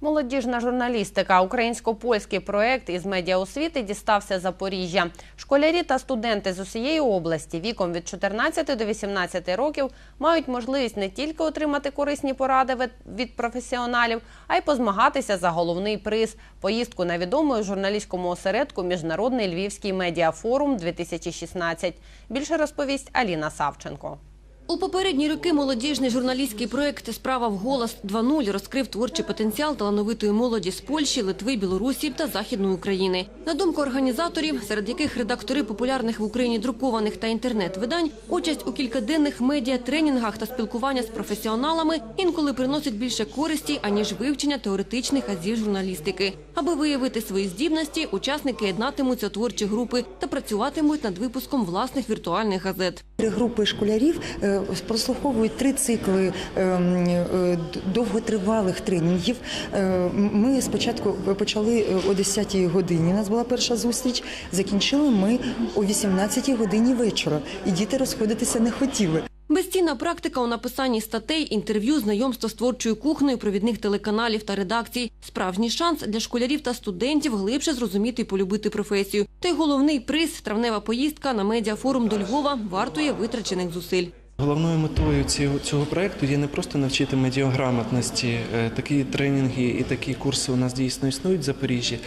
Молодіжна журналістика, українсько-польський проект із медіаосвіти дістався Запоріжжя. Школярі та студенти з усієї області віком від 14 до 18 років мають можливість не тільки отримати корисні поради від- професіоналів, а й позмагатися за головний приз поїздку на відомий у журналістському осередку Міжнародний Львівський медіафорум 2016. Більше розповість Аліна Савченко. У попередні роки молодіжний журналістський проект Справа в голос 2.0 розкрив творчий потенціал талановитої молоді з Польщі, Литви, Білорусі та Західної України. На думку організаторів, серед яких редактори популярних в Україні друкованих та інтернет-видань, участь у кількаденних медіа-тренінгах та спілкування з професіоналами інколи приносить більше користі, аніж вивчення теоретичних азів журналістики. Аби виявити свої здібності, учасники єднатимуться творчі групи та працюватимуть над випуском власних віртуальних газет. Групи школярів е, прослуховують три цикли е, е, довготривалих тренінгів. Е, Ми спочатку почали е, о 10-й годині. У нас була перша зустріч. Закінчили ми о 18-й годині вечора, і діти розходитися не хотіли. Безцінна практика у написанні статей, інтерв'ю, знайомство з творчою кухнею провідних телеканалів та редакцій. Справжній шанс для школярів та студентів глибше зрозуміти і полюбити професію. Та й головний приз травнева поїздка на медіафорум до Львова вартує витрачених зусиль. Головною метою цього, цього проекту є не просто навчити медіаграмотності. Е, Такі тренінги і такі курси у нас дійсно існують в Запоріжжі,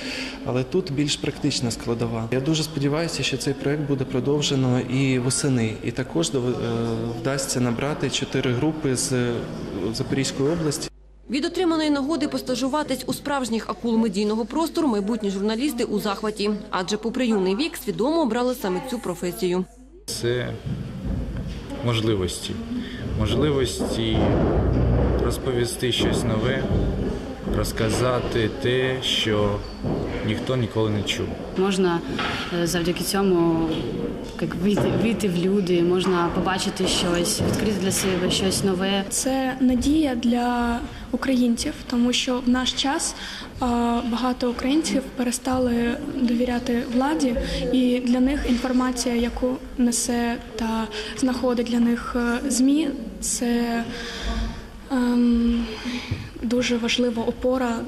але тут більш практична складова. Я дуже сподіваюся, що цей проект буде продовжено і восени. І також е, вдасться набрати чотири групи з е, Запорізької області. Від отриманої нагоди постажуватись у справжніх акул медійного простору майбутні журналісти у захваті, адже попри юний вік свідомо обрали саме цю професію. це можливості. Можливості розповісти щось нове, розказати те, що ніхто ніколи не чув. Можна е, завдяки цьому як вийти, вийти в люди, можна побачити щось, відкрити для себе щось нове. Це надія для українців, тому що в наш час багато українців перестали довіряти владі, і для них інформація, яку несе та знаходить для них е, змі, це ем, дуже важлива опора